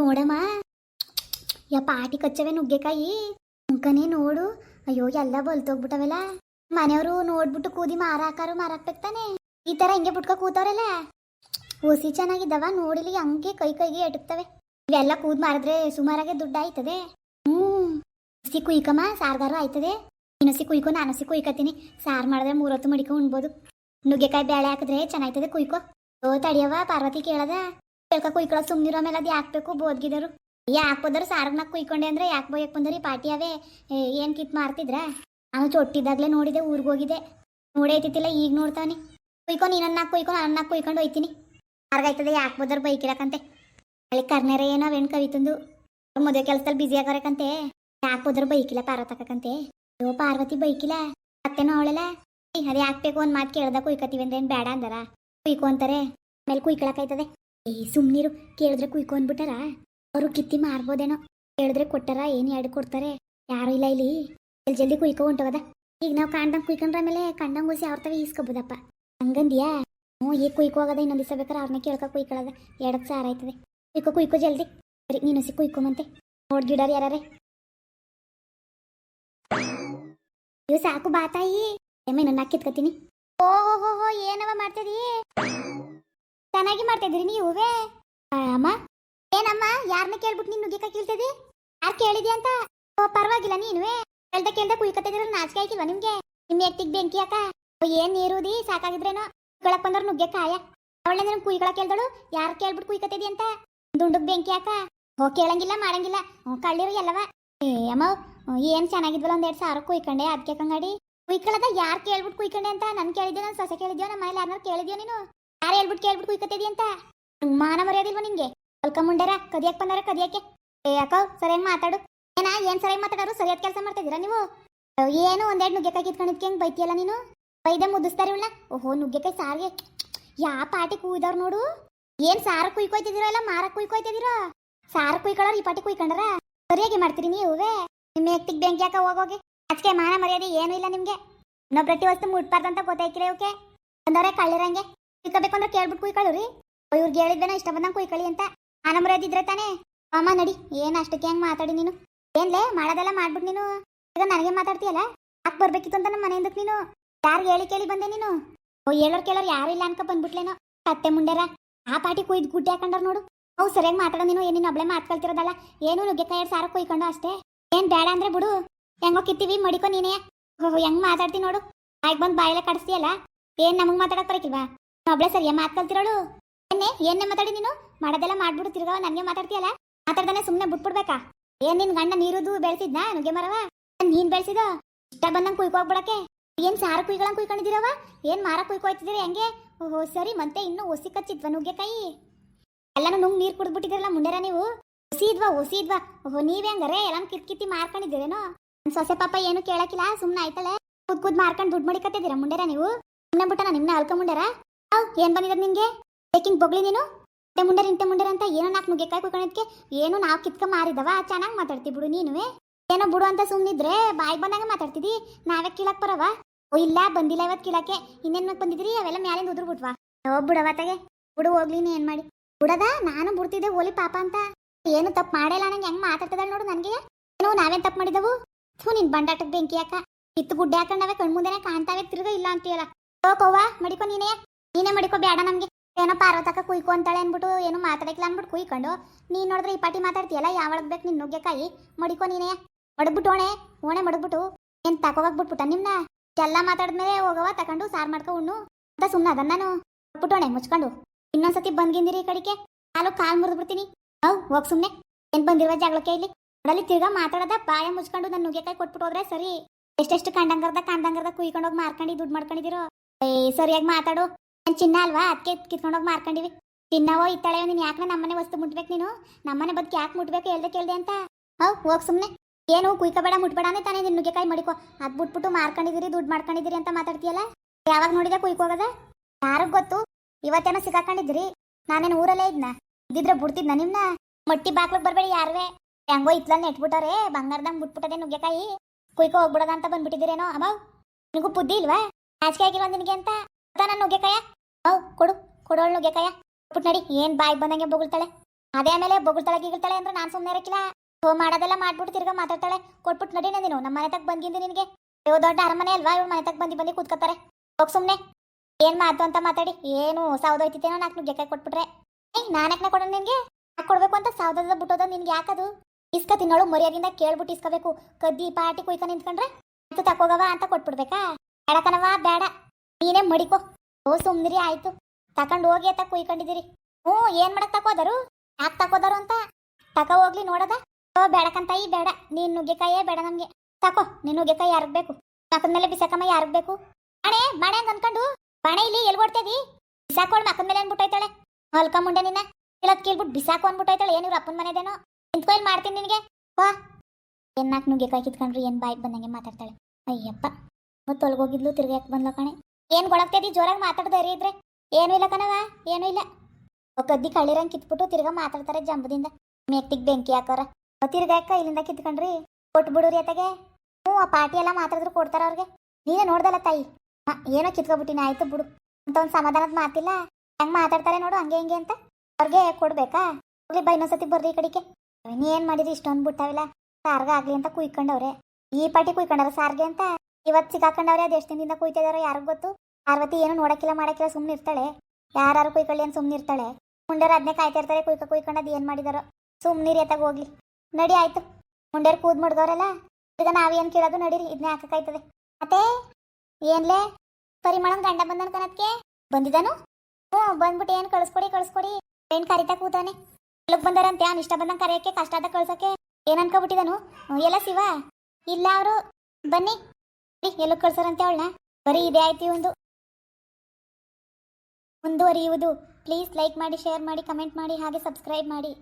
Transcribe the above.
ನೋಡಮ್ಮ. ಯಾ, ಪಾಟಿ ಕಚ್ಚವೆ ನುಗ್ಗೆಕಾಯಿ. ಮುಖನೇ ನೋಡು. ಅಯ್ಯೋ, ಎಲ್ಲ ಬಲ್ತೋಗ್ಬಿಟ್ಟವಲ್ಲ. ಮನೆಯವರು ನೋಡ್ಬಿಟ್ಟು ಕೂದಿ ಮಾರಾಕಾರು ಮಾರಾಕ್ಬೇಕಾನೆ ಈ ತರ ಹಿಂಗೆ ಬಿಟ್ಕೊ ಕೂತವ್ರಲ್ಲ. ಹುಸಿ ಚೆನ್ನಾಗಿದ್ದವ, ನೋಡಿಲಿ ಹಂಗೆ ಕೈ ಕೈಗೆ ಎಟುಕ್ತವೆ. ಇವೆಲ್ಲ ಕೂದ್ ಮಾರಿದ್ರೆ ಸುಮಾರಾಗೆ ದುಡ್ಡು ಆಯ್ತದೆ. ಹ್ಮ್ ಹಸಿ ಕುಯ್ಕಮ್ಮ ಸಾರ್ದಾರು ಆಯ್ತದೆ. ಇನ್ನೊಸಿ ಕುಯ್ಕೊ ನಾನಸಿ ಸಾರ್ ಸಾರು ಮಾಡಿದ್ರೆ ಮೂರೊತ್ತು ಮಡಿಕೊ ಉಣ್ಬೋದು. ನುಗ್ಗೆಕಾಯಿ ಬೇಳೆ ಹಾಕಿದ್ರೆ ಚೆನ್ನಾಗ್ತದೆ ಕುಯ್ಕೊ. ಓ ತಡಿಯವ ಪಾರ್ವತಿ ಕೇಳದ. ಕೇಳ್ಕ ಕುಯ್ಕೊಳ ಸುಮ್ನಿರೋ ಮೇಲೆ ಅದು ಯಾಕ್ಬೇಕು ಬೋದ್ಗಿದರು. ಯಾಕೆ ಬಂದರು ಸಾರ್ನಾಗ ಕುಯ್ಕೊಂಡೆ ಅಂದ್ರೆ ಯಾಕೆ ಬೋಯಕ್ ಬಂದರಿ? ಪಾರ್ಟಿ ಅವೇ ಏನ್ ಕಿತ್ ಮಾರ್ತಿದ್ರ ನಾನು ಚೊಟ್ಟಿದಾಗ್ಲೇ ನೋಡಿದೆ, ಊರಿಗೆ ಹೋಗಿದೆ. ನೋಡೈತಿತ್ತಿಲ್ಲ, ಈಗ ನೋಡ್ತಾನೆ ಕುಯ್ಕೊ ನೀನನ್ನ ಕುಯ್ಕೊ, ನನ್ನ ಕುಯ್ಕೊಂಡು ಹೋಯ್ತೀನಿ. ಯಾರ್ಗಾಯ್ತದೆ ಯಾಕೆ ಬಂದರು ಬೈಕಿರಕಂತೆ ಅಲ್ಲಿ ಕರ್ನೇರ ಏನೋ ವೆಣ್ ಕವಿತಂದು ಮದುವೆ ಕೆಲಸದಲ್ಲಿ ಬ್ಯುಸಿ ಆಗೋರಕಂತೆ ಯಾಕೆ ಬಂದರು ಬೈಕಿಲ್ಲ ಪಾರ್ವತಕ್ಕಂತೆ ಅಯ್ಯೋ, ಪಾರ್ವತಿ ಬೈಕಿಲ್ಲ ಅತ್ತೆನೋ ಅವಳೆಲ್ಲ. ಅದು ಯಾಕ್ಬೇಕು ಒಂದ್ ಮಾತು ಕೇಳ್ದ ಕುಯ್ಕತೀವಿ ಅಂದ್ರೆ ಏನ್ ಬೇಡ ಅಂದಾರ. ಕುಯ್ಕೊ ಅಂತಾರೆ. ಆಮೇಲೆ ಕುಯ್ಕೊಳಕಾಯ್ತದೆ ಏ, ಸುಮ್ನಿರು. ಕೇಳಿದ್ರೆ ಕುಯ್ಕೊ ಅಂದ್ಬಿಟ್ಟಾರ? ಅವರು ಕಿತ್ತಿ ಮಾರ್ಬೋದೇನೋ. ಕೇಳಿದ್ರೆ ಕೊಟ್ಟಾರ, ಏನ್ ಎರಡು ಕೊಡ್ತಾರೆ? ಯಾರು ಇಲ್ಲ ಇಲ್ಲಿ. ಜಲ್ದಿ ಜಲ್ದಿ ಕುಯ್ಕೊ ಹೊಂಟೋಗದ. ಈಗ ನಾವು ಕಾಣ್ದಂಗ್ ಕುಯ್ಕೊಂಡ್ರ ಮೇಲೆ ಕಂಡಂಗೆ ಹೋಸಿ ಅವ್ರ ತಗ ಈಸ್ಕೊಬೋದಪ್ಪ. ಹಂಗಂದಿಯಾ? ಹ್ಞೂ, ಈಗ ಕುಯ್ಕೊ ಹೋಗದ ಇನ್ನೊಂದು ದಿವಸ ಬೇಕಾರೆ ಅವ್ರನ್ನ ಕೇಳ್ಕೊ ಕುಯ್ಕೊಳ್ಳೋದ ಎರಡಕ್ಕೆ ಸಾರ ಆಯ್ತದೆ. ಕುಯ್ಕೊ ಕುಯ್ಕೊ ಜಲ್ದಿ. ಸರಿ, ನೀನು ಸಿ ಕುಯ್ಕೊಂಬಂತೆ ನೋಡ್ಗಿಡಾರ ಯಾರೇ ಇವ್ ಸಾಕು ಬಾತಾಯಿ. ತಾಯಿ ಏಮ ನನ್ನ ಕಿತ್ಕತೀನಿ ಓ ಹೋ ಹೋ ಏನವ ಮಾಡ್ತಿದೀ ಚೆನ್ನಾಗಿ ಮಾಡ್ತಿದ್ರಿ ನೀವೇ ಅಮ್ಮ. ಏನಮ್ಮ ಯಾರನ್ನ ಕೇಳ್ಬಿಟ್ಟು ನೀನು ನುಗ್ಗಿಕ ಕೇಳ್ತಿದಿ ಯಾರು ಕೇಳಿದಿ ಅಂತ? ಓ, ಪರವಾಗಿಲ್ಲ ನೀನುವೆ ಕೇಳ್ದ ಕೇಳ್ದ ಕುಯ್ಕತ್ತಿದ್ರೆ ನಾಚಿಕೆ ಆಯ್ತಿಲ್ವಾ ನಿಮ್ಗೆ. ನಿಮ್ಮ ಎತ್ತಿಗ್ ಬೆಂಕಿ ಅಕ್ಕ ಏನ್ ನೀರುದಿ, ಸಾಕಾಗಿದ್ರೇನೋ? ಕುಯ್ಕೊಳಕ್ ಬಂದ್ರ ನುಗ್ಗೆ ಕಾಯ. ಅವಳೆ ನನ್ ಕುಯ್ಕೊಳಕ್ ಕೇಳ್ದಳು ಯಾರು ಕೇಳ್ಬಿಟ್ಟು ಕುಯ್ಕತ್ತಿದಿ ಅಂತ? ದುಂಡಗ್ ಬೆಂಕಿ ಅಕ್ಕ ಓ, ಕೇಳಂಗಿಲ್ಲ, ಮಾಡಂಗಿಲ್ಲ. ಕಳ್ಳಿರು ಎಲ್ಲವ. ಏ, ಅಮ್ಮ ಏನ್ ಚೆನ್ನಾಗಿದ್ವಲ್ಲ ಒಂದೆರಡು ಸಾವಿರ ಕುಯ್ಕಂಡೆ ಅದಕ್ಕೆ ಕಂಗಾಡಿ. ಕುಯ್ಕೊಳ್ಳದ ಯಾರು ಕೇಳ್ಬಿಟ್ಟು ಕುಯ್ಕಂಡೆ ಅಂತ ನನ್ ಕೇಳಿದ್ಯೋ, ನನ್ ಸೊಸೆ ಕೇಳಿದ್ಯೋ ನಮ್ಮ ಮನೇಲಿ ಯಾರನ್ನ ಕೇಳಿದ್ಯೋ ನೀನು? ಯಾರು ಹೇಳ್ಬಿಟ್ಟು ಕೇಳ್ಬಿಟ್ಟು ಕುಯ್ಕತ್ತಿದಿ ಅಂತ? ಮಾನ ಮರ್ಯಾದಿಲ್ವ ನಿಂಗೆ? ಅಲ್ಕ ಮುಂಡಾರ, ಕದಿಯಕ್ ಬಂದಾರ ಕದಿಯಕ್ಕೆ? ಏ ಯಾಕೋ ಸರಿಯಾಗಿ ಮಾತಾಡು. ಏನಾ, ಏನ್ ಸರಿಯಾಗಿ ಮಾತಾಡೋರು? ಸರಿಯಾದ ಕೆಲಸ ಮಾಡ್ತಿದ್ದೀರಾ ನೀವು? ಏನು ಒಂದೆರಡು ನುಗ್ಗೆಕಾಯಿ ಕಿತ್ಕೊಂಡಿದ್ಕೆ ಹೆಂಗ್ ಬೈತಿಯಲ್ಲ ನೀನು? ಬೈದೆ ಮುದ್ದಿಸ್ತಾರೆ ಇವಳ ಓಹೋ, ನುಗ್ಗೆಕಾಯಿ ಸಾರಿಗೆ. ಯಾ ಪಾಟಿ ಕೂಯ್ದವ್ರು ನೋಡು. ಏನ್ ಸಾರ ಕುಯ್ಕೊಯ್ತಿದಿರೋ ಇಲ್ಲ ಮಾರ ಕುಯ್ಕೊಯ್ತಿದಿರೋ ಸಾರ ಕುಯ್ಕೊಳ್ಳೋರು ಈ ಪಾಟಿ ಕುಯ್ಕೊಂಡ್ರ? ಸರಿಯಾಗಿ ಮಾಡ್ತೀರಿ ನೀವೇ ನಿಮ್ಮ ಎತ್ತಿಗೆ ಬೆಂಕಿ ಯಾಕ ಹೋಗೋಗಿ ಅದಕ್ಕೆ ಮಾನ ಮರ್ಯಾದೆ ಏನೂ ಇಲ್ಲ ನಿಮ್ಗೆ. ಇನ್ನೊಬ್ಬ ಪ್ರತಿ ವಸ್ತು ಮುಟ್ಬಾರ್ದಂತ ಗೊತ್ತಾಯ್ತಿರ ಇವಕ್ಕೆ? ಬಂದವ್ರೆ ಕಳ್ಳಿರಂಗೆ. ಕುಯ್ಕೋಬೇಕು ಅಂದ್ರೆ ಕೇಳ್ಬಿಟ್ಟು ಕುಯ್ಕೊಳ್ಳ್ರಿ ಇವ್ರಿಗೆ ಹೇಳಿದ್ವೇನೋ ಇಷ್ಟ ಬಂದಂಗೆ ಕುಯ್ಕೊಳ್ಳಿ ಅಂತ. ಮಾನ ಮರ್ಯಾದೆ ಇದ್ರೆ ತಾನೇ ಅಮ್ಮ ನಡಿ, ಏನ್ ಅಷ್ಟಕ್ಕೆ ಹೆಂಗ್ ಮಾತಾಡಿ ನೀನು? ಏನ್ಲೇ ಮಾಡೋದೆಲ್ಲ ಮಾಡ್ಬಿಟ್ಟು ನೀನು. ಈಗ ನನಗೆ ಮಾತಾಡ್ತೀಯಲ್ಲ? ಯಾಕೆ ಬರ್ಬೇಕಿತ್ತು ಅಂತ ನಮ್ಮ ಮನೆಯಿಂದಕ್ಕೆ ನೀನು? ಯಾರಿಗೆ ಹೇಳಿ ಕೇಳಿ ಬಂದೆ ನೀನು? ಓ, ಹೇಳೋರ್ ಕೇಳೋರು ಯಾರು ಇಲ್ಲ ಅನ್ಕ ಬಂದ್ಬಿಟ್ಲೇನೋ. ಕತ್ತೆ ಮುಂಡ್ಯಾರ, ಆ ಪಾಟಿ ಕುಯ್ದು ಗುಡ್ಡೆ ಹಾಕೊಂಡ್ರ ನೋಡು. ಅವು ಸರಿಯಾಗಿ ಮಾತಾಡೋ ನೀನು ಏನಿನ ಒಬ್ಳೆ ಮಾತ್ಕೊಳ್ತಿರೋದಲ್ಲ ಏನು ನುಗ್ಗೆಕಾಯಿ ಸಾರ ಕುಯ್ಕೊಂಡು ಅಷ್ಟೇ? ಏನ್ ಬೇಡ ಅಂದ್ರೆ ಬಿಡು. ಹೆಂಗೋ ಕಿತ್ತೀವಿ, ಮಡಿಕೋ ನೀನೇ. ಓಹೋ, ಹೆಂಗ್ ಮಾತಾಡ್ತೀನಿ ನೋಡು. ಆಯ್ತು ಬಂದು ಬಾಯಿಲೆ ಕಡಿಸ್ತೀಯಲ್ಲ? ಏನ್ ನಮಗ್ ಮಾತಾಡಕ್ ಬರಕಿಲ್ವಾ? ಒಬ್ಳೆ ಸರಿಯಾ ಮಾತ್ಕೊಳ್ತಿರೋಳು ಏನೇ ಏನೇ ಮಾತಾಡಿ ನೀನು? ಮಾಡೋದೆಲ್ಲ ಮಾಡ್ಬಿಡು ತಿರ್ಗಾವ ನನಗೆ ಮಾತಾಡ್ತೀಯಲ್ಲ? ಮಾತಾಡ್ದಾನೆ ಸುಮ್ಮನೆ ಬಿಟ್ಬಿಡ್ಬೇಕಾ? ಏನ್ ನಿನ್ ಗಂಡ ನೀರುದು ಬೆಳೆಸಿದ್ನಾ, ನುಗ್ಗೆ ಮರವ? ನೀನ್ ಬೆಳೆಸಿದ? ಇಷ್ಟ ಬಂದಂಗ್ ಕುಯ್ಕೋಗ್ಬಿಡಕ್ಕೆ ಏನ್ ಸಾರ ಕುಯ್ಕೊಳಂಗ್ ಕುಯ್ಕೊಂಡಿದ್ದೀರವ ಏನ್ ಮಾರ ಕುಯ್ಕೊಯ್ತಿದ್ದೀರಿ ಹೆಂಗೆ? ಓಹೋ, ಸರಿ, ಮತ್ತೆ ಇನ್ನೂ ಒಸಿ ಕಚ್ಚಿದ್ವ ನುಗ್ಗೆಕಾಯಿ ಎಲ್ಲಾನು ನುಂಗ್ ನೀರ್ ಕುಡ್ದ್ಬಿಟ್ಟಿದ್ರಲ್ಲ ಮುಂಡೆರ ನೀವು? ಒಸಿ ಇದ್ವಾ ಓಹೋ ನೀವೇ ಹಂಗಾರೆ ಎಲ್ಲ ಕಿತ್ ಕಿತ್ತಿ ಮಾರ್ಕೊಂಡಿದ್ದೀರೇನೋ? ನನ್ ಸೊಸೆ ಪಾಪ ಏನು ಕೇಳಾಕಿಲ್ಲ ಸುಮ್ನೆ ಆಯ್ತಲ್ಲ? ಕೂದ್ ಕೂದ್ ಮಾರ್ಕೊಂಡ್ ದುಡ್ಡು ಮಡಿಕತ್ತಿದ್ದೀರಾ ಮುಂಡೆರ ನೀವು? ಸುಮ್ನೆ ಬಿಟ್ಟನ ನಿಮ್ನ ಅವ್ ಏನ್ ಬಂದಿರೋದ್ ನಿಂಗೆ? ಬೇಕಿಂಗ್ ಬೊಗ್ಳಿ ನೀನು? ಮುಂಡರ್, ಇಂತೆ ಮುಂಡರ್ ಅಂತ ಏನೋ ನಾಲ್ಕು ನುಗ್ಗೆಕಾಯಿ ಕುಯ್ಕೊಂಡಿದ್ಕೆ ಏನು ನಾವು ಕಿತ್ಕ ಮಾರಿದವ, ಚೆನ್ನಾಗಿ ಮಾತಾಡ್ತಿ ಬಿಡು ನೀನು ಏನೋ ಬಿಡು ಅಂತ ಸುಮ್ನಿದ್ರೆ ಬಾಯಿ ಬಂದಂಗ ಮಾತಾಡ್ತಿದಿ, ನಾವೇ ಕೀಳಕ್ ಬರವ? ಓ, ಇಲ್ಲ, ಬಂದಿಲ್ಲ ಇವತ್ ಕೀಳಕ್ಕೆ. ಇನ್ನೇನ್ ಬಂದಿದ್ರಿ? ಅವೆಲ್ಲ ಮ್ಯಾಲಿಂದ ಉದುರು ಬಿಟ್ವಾ? ಓ ತಗೆ. ಬಿಡು, ಹೋಗ್ಲಿ ನೀ ಏನ್ ಮಾಡಿ. ಬಿಡದ? ನಾನು ಬಿಡ್ತಿದ್ದೆ ಓಲಿ ಪಾಪ ಅಂತ. ಏನು ತಪ್ಪು ಮಾಡಿಲ್ಲ ನಂಗೆ, ಹೆಂಗ್ ಮಾತಾಡ್ತದಳ ನೋಡು ನನಗೆ. ಏನೋ ನಾವೇನ್ ತಪ್ಪು ಮಾಡಿದವು? ಥೂ, ನಿನ್ ಬಂಡಾಟಕ್ ಬೆಂಕಿ ಯಾಕ? ಕಿತ್ತು ಗುಡ್ಡೆ ಹಾಕೊಂಡವೆ ಕಣ್ಮುಂದೆನೆ ಕಾಣ್ತಾವೆ, ತಿರುಗ ಇಲ್ಲ ಅಂತೀಯಲ್ಲ. ಓ ಮಡಿಕೊ ನೀನೇ. ನೀನೇ ಮಡಿಕೋ, ಬೇಡ ನಮಗೆ. ಏನೋ ಪಾರ್ವತಕ್ಕ ಕುಯ್ಕೊ ಅಂತಾಳೆ ಅನ್ಬಿಟ್ಟು ಏನು ಮಾತಾಡಕ್ಕಿಲ್ಲ ಅನ್ಬಿಟ್ಟು ಕುಯ್ಕೊಂಡು, ನೀನ್ ನೋಡಿದ್ರೆ ಈ ಪಾಟಿ ಮಾತಾಡ್ತೀಯಲ್ಲ ಯಾವಳಗ್ ಬೇಕು ನಿನ್ನ ನುಗ್ಗೆಕಾಯಿ? ಮಡಿಕೋ ನೀನೇ. ಮಡಗ್ಬಿಟ್ಟು ಓಣೆ ಓಣೆ ಮಡಗ್ಬಿಟ್ಟು, ಏನ್ ತಕೋವಾಗ ಬಿಟ್ಬಿಟ್ಟ ನಿಮ್ನ? ಎಲ್ಲ ಮಾತಾಡಿದ್ಮೇಲೆ ಹೋಗವ ತಕೊಂಡು ಸಾರ್ ಮಾಡ್ಕೊ ಉಣ್ಣು. ಅಂತ ಸುಮ್ಮನೆ ಅದನ್ನ ನಾನು. ಬಿಟ್ಟೋಣೆ ಮುಚ್ಕೊಂಡು. ಇನ್ನೊಂದ್ಸತಿ ಬಂದ್ಗಿಂದಿರಿ ಈ ಕಡೆಗೆ. ಕಾಲು ಕಾಲು ಮುರಿದ್ಬಿಡ್ತೀನಿ ಹೌ, ಹೋಗ್ ಸುಮ್ನೆ. ಏನ್ ಬಂದಿರುವ ಜಗಳಕ್ಕೆ ಇಲ್ಲಿ? ಅಡಲಿ ತಿರ್ಗಾ ಮಾತಾಡದ, ಬಾಯ ಮುಚ್ಕೊಂಡು ನನ್ನ ನುಗ್ಗೆಕಾಯಿ ಕೊಟ್ಬಿಟ್ಟು ಹೋದ್ರೆ ಸರಿ. ಎಷ್ಟೆಷ್ಟು ಕಂಡಂಗರ್ದ ಕಂಡಂಗರ್ದ ಕುಯ್ಕೊಂಡೋಗಿ ಮಾರ್ಕೊಂಡು ದುಡ್ಡು ಮಾಡ್ಕೊಂಡಿದಿರೋ ಏ ಸರಿಯಾಗಿ ಮಾತಾಡು. ಏನ್ ಚಿನ್ನ ಅಲ್ವಾ? ಅದಕ್ಕೆ ಕಿತ್ಕೊಂಡೋಗಿ ಮಾರ್ಕೊಂಡಿವಿ. ಚಿನ್ನವೋ ಇತ್ತಾಳೆ ನೀನು ಯಾಕೆ ನಮ್ಮನೆ ವಸ್ತು ಮುಟ್ಬೇಕು ನೀನು? ನಮ್ಮನೆ ಬದುಕು ಯಾಕೆ ಮುಟ್ಬೇಕು ಹೇಳ್ದೆ ಕೇಳ್ದೆ ಅಂತ? ಹೌ, ಹೋಗ್ ಸುಮ್ನೆ. ಏನು, ಕುಯ್ಕೋಬೇಡ ಮುಟ್ಬೇಡ ಅಂದ್ರೆ ತಾನೇ ನಿನ್ನ ನುಗ್ಗೆಕಾಯಿ ಮಡಿಕೋ. ಅದ್ ಬಿಟ್ಬಿಟ್ಟು ಮಾರ್ಕೊಂಡಿದ್ದೀರಿ ದುಡ್ಡು ಮಾಡ್ಕೊಂಡಿದ್ದೀರಿ ಅಂತ ಮಾತಾಡ್ತೀಯಲ್ಲ? ಯಾವಾಗ ನೋಡಿದೆ ಕುಯ್ಕೋಗದ ಯಾರಿಗ್ ಗೊತ್ತು? ಇವತ್ತೇನೋ ಸಿಕ್ಕಾಕೊಂಡಿದ್ರಿ ನಾನೇನು ಊರಲ್ಲೇ ಇದ್ನ? ಇದ್ದಿದ್ರೆ ಬಿಡ್ತಿದ್ನ ನಿಮ್ನ? ಮಟ್ಟಿ ಬಾಕ್ಲಕ್ ಬರಬೇಡಿ ಯಾರೇ ಹೆಂಗೋ ಇತ್ಲಲ್ಲಿ ನೆಟ್ಬಿಟ್ಟಾರೆ ಬಂಗಾರದಂಗ್ ಬಿಟ್ಬಿಟ್ಟದೆ ನುಗ್ಗೆಕಾಯಿ. ಕುಯ್ಕೋ ಹೋಗ್ಬಿಡೋದ ಅಂತ ಬಂದ್ಬಿಟ್ಟಿದ್ದೀರೇನೋ? ಅಮ್ಮ ನಿನಗೂ ಬುದ್ಧಿ ಇಲ್ವಾ? ಹಾಸಿಗೆ ಆಗಿಲ್ವಾ ನಿನಗೆ ಅಂತ? ನನ್ನ ನುಗ್ಗೆಕಾಯ? ಹೌ, ಕೊಡು, ಕೊಡೋಳು ನುಗ್ಗೆಕಾಯ. ಬಿಟ್ಟು ನಡಿ, ಏನ್ ಬಾಯಿ ಬಂದಂಗೆ ಬೊಗಳ್ತಾಳೆ? ಅದೇ ಆಮೇಲೆ ಬೊಗಳ್ತಾಳೆ, ಗೀಗಳ್ತಾಳೆ ಅಂದ್ರೆ ನಾನು ಸುಮ್ಮನೆ ಇರಕ್ಕಿಲ್ಲ. ಹೋ, ಮಾಡೋದೆಲ್ಲ ಮಾಡ್ಬಿಟ್ಟು ತಿರ್ಗಾ ಮಾತಾಡ್ತಾಳೆ ಕೊಟ್ಬಿಟ್ಟು ನಡಿ ನೀನು ನಮ್ಮ ಮನೆ ತಗ ಬಂದಿದ್ದು ನಿನಗೆ. ಇವ್ ದೊಡ್ಡ ಅರಮನೆ ಅಲ್ವಾ, ಇವ್ರ ಮನೆ ತಗ ಬಂದು ಬಂದು ಕೂತ್ಕೋತಾರೆ. ಹೋಗ್ ಸುಮ್ಮನೆ ಏನ್ ಮಾತು ಅಂತ ಮಾತಾಡಿ. ಏನು ಸಾವ್ದೋಯ್ತಿತ್ತೇನೋ ನಾಲ್ಕು ನುಗ್ಗೆಕಾಯಿ ಕೊಟ್ಬಿಟ್ರೆ. ಏಯ್ ನಾನಕ್ನ ಕೊಡೋಣ ನಿನ್ಗೆ? ಕೊಡ್ಬೇಕು ಅಂತ ಸಾವ್ದದ ಬಿಟ್ಟೋದ ನಿನ್ಗೆ ಯಾಕದು? ಇಸ್ಕ ತಿನ್ನೋಳು, ಮರ್ಯಾದಿಂದ ಕೇಳ್ಬಿಟ್ಟು ಇಸ್ಕೋಬೇಕು. ಕದ್ದಿ ಪಾಟಿ ಕುಯ್ಕ ನಿಂತ್ಕೊಂಡ್ರೆ ತಕೋಗವ ಅಂತ ಕೊಟ್ಬಿಡ್ಬೇಕಾ? ಬೇಡ ಕಣವ ಬೇಡ. ನೀನೇ ಮಡಿಕೋ. ಓ, ಸುಮ್ನಿರಿ, ಆಯ್ತು. ತಕೊಂಡು ಹೋಗಿ ಅಂತ ಕುಯ್ಕೊಂಡಿದ್ದೀರಿ. ಹ್ಞೂ, ಏನ್ ಮಾಡಕ್ ತಕೋದರು ಯಾಕೆ ತಕೋದರು ಅಂತ? ತಕ ಹೋಗ್ಲಿ ನೋಡದ? ಓ ಬೇಡಕಂತಾಯಿ ಬೇಡ. ನೀನ್ ನುಗ್ಗೆಕಾಯೇ ಬೇಡ ನಮ್ಗೆ. ತಕೋ, ನೀನ್ ನುಗ್ಗೆಕಾಯಿ ಯಾರಿಗ್ ಬೇಕು ಮಕ್ಕದ ಮೇಲೆ ಬಿಸಾಕಮ್ಮ ಯಾರಿಗ್ ಬೇಕು ಮಣೆ ಬಾಣೆ ಹಂಗ್ ಅನ್ಕೊಂಡು. ಬಾಣೆ ಇಲ್ಲಿ ಎಲ್ಲಿ ಕೊಡ್ತೇದಿ ಬಿಸಾಕೋಳ್ ಮಕ್ಕದ ಮೇಲೆ ಅನ್ಬಿಟ್ಟೈತಾಳೆ ಹೊಲ್ಕ ಮುಂಡೆ ನಿನ್ನ. ಇಲ್ಲದ್ ಕೇಳ್ಬಿಟ್ಟು ಬಿಸಾಕು ಅನ್ಬಿಟ್ಟೈತಾಳೆ ಏನು ಅಪ್ಪನ ಮನೆದೇನೋ? ನಿಂತ್ಕೊ, ಇಲ್ಲಿ ಮಾಡ್ತೀನಿ ನಿನಗೆ. ವಾ ಏನ್ ನಾಲ್ಕು ನುಗ್ಗೆಕಾಯಿ ಕಿತ್ಕೊಂಡ್ರು, ಏನ್ ಬಾಯ್ ಬಂದಂಗೆ ಮಾತಾಡ್ತಾಳೆ. ಅಯ್ಯಪ್ಪ. ಮತ್ತೆ ತೊಳ್ಗೋಗಿದ್ಲು ತಿರ್ಗಾಕ್ ಬಂದ್ಲ ಕಣೆ. ಏನ್ ಗೊಳಗ್ತೇದಿ ಜೋರಾಗಿ ಮಾತಾಡ್ದಾರಿ ಇದ್ರೆ. ಏನು ಇಲ್ಲ ಕಣವ ಏನೂ ಇಲ್ಲ. ಕದ್ದಿ ಕಳ್ಳಿರಂಗ್ ಕಿತ್ಬಿಟ್ಟು ತಿರ್ಗಾ ಮಾತಾಡ್ತಾರೆ ಜಂಬದಿಂದ. ಮೇಕ್ತಿಗ್ ಬೆಂಕಿ ಹಾಕೋರ. ತಿರ್ಗಾಕ ಇಲ್ಲಿಂದ ಕಿತ್ಕೊಂಡ್ರಿ? ಕೊಟ್ಬಿಡುರಿ ಅತ್ತಗೆ. ಹ್ಞೂ, ಆ ಪಾರ್ಟಿ ಎಲ್ಲ ಮಾತಾಡಿದ್ರು ಕೊಡ್ತಾರ ಅವ್ರಿಗೆ. ನೀನೇ ನೋಡ್ದಲ್ಲ ತಾಯಿ. ಏನೋ ಕಿತ್ಕೊಬಿಟ್ಟಿನಿ, ಆಯ್ತು ಬಿಡು. ಅಂತ ಒಂದು ಸಮಾಧಾನದ ಮಾತಿಲ್ಲ. ಹೆಂಗ್ ಮಾತಾಡ್ತಾರೆ ನೋಡು, ಹಂಗೆ ಹಿಂಗೆ ಅಂತ. ಅವ್ರಿಗೆ ಕೊಡ್ಬೇಕಾ? ಹೋಗ್ಲಿ ಬಾ, ಇನ್ನೊಂದ್ಸತಿ ಬರ್ರಿ ಈ ಕಡೆಗೆ. ನೀ ಏನ್ ಮಾಡಿದ್ರಿ, ಇಷ್ಟೊಂದು ಬಿಟ್ಟಾವಿಲ್ಲ. ಸಾರ್ಗ ಆಗ್ಲಿ ಅಂತ ಕುಯ್ಕೊಂಡವ್ರೆ. ಈ ಪಾರ್ಟಿ ಕುಯ್ಕೊಂಡಾರ ಸಾರ್ಗೆ ಅಂತ. ಇವತ್ತು ಸಿಕ್ಕಾಕೊಂಡವ್ರೆ ಅದು ಎಷ್ಟು ದಿನದಿಂದ ಕುಯ್ತಿದಾರೋ ಯಾರಿಗೂ ಗೊತ್ತು? ಪಾರ್ವತಿ ಏನು ನೋಡಕ್ಕಿಲ್ಲ ಮಾಡಕ್ಕಿಲ್ಲ ಸುಮ್ಮನೆ ಇರ್ತಾಳೆ. ಯಾರು ಕುಯ್ಕೊಳ್ಳಿ ಅಂತ ಸುಮ್ಮನೆ ಇರ್ತಾಳೆ. ಮುಂಡೇರು ಅದನ್ನೇ ಕಾಯ್ತಾ ಇರ್ತಾರೆ ಕುಯ್ಕ ಅದು ಏನು ಮಾಡಿದಾರೋ. ಸುಮ್ಮನೆ ಎತ್ತಾಗ ಹೋಗ್ಲಿ. ನಡಿ ಆಯ್ತು. ಮುಂಡೇರು ಕೂದ್ ಮುಡ್ದವ್ರಲ್ಲ? ಈಗ ನಾವೇನು ಕೇಳೋದು ನಡೀರಿ ಇದನ್ನೇ ಹಾಕಕ್ಕಾಯ್ತದೆ ಮತ್ತೆ? ಏನ್ಲೇ? ಪರಿಮಳಂ ಗಂಡ ಬಂದನ್ ಕನತ್ಕೆ ಬಂದಿದ್ದಾನು? ಹ್ಞೂ ಬಂದ್ಬಿಟ್ಟು ಏನು ಕಳಿಸ್ಕೊಡಿ ಕಳಿಸ್ಕೊಡಿ. ಏನು ಕರಿತಾ ಕೂತಾನೆ. ಎಲ್ಲಿಗೆ ಬಂದಾರಂತೆ ಅವ್ನು ಇಷ್ಟ ಬಂದಂಗೆ ಕರೆಯೋಕ್ಕೆ ಕಷ್ಟ ಆದ ಕಳ್ಸೋಕ್ಕೆ. ಏನು ಅನ್ಕೋಬಿಟ್ಟಿದನು ಹ್ಞೂ, ಎಲ್ಲ ಶಿವ? ಇಲ್ಲ ಅವರು? ಬನ್ನಿ. ಎಲ್ಲ ಕಳ್ಸಾರಂತೆ ಅವಳನ್ನ? ಬರೀ ಇದೇ ಆಯ್ತು ಒಂದು ಮುಂದುವರಿಯುವುದು. ಪ್ಲೀಸ್ ಲೈಕ್ ಮಾಡಿ ಶೇರ್ ಮಾಡಿ ಕಮೆಂಟ್ ಮಾಡಿ, ಹಾಗೆ ಸಬ್ಸ್ಕ್ರೈಬ್ ಮಾಡಿ.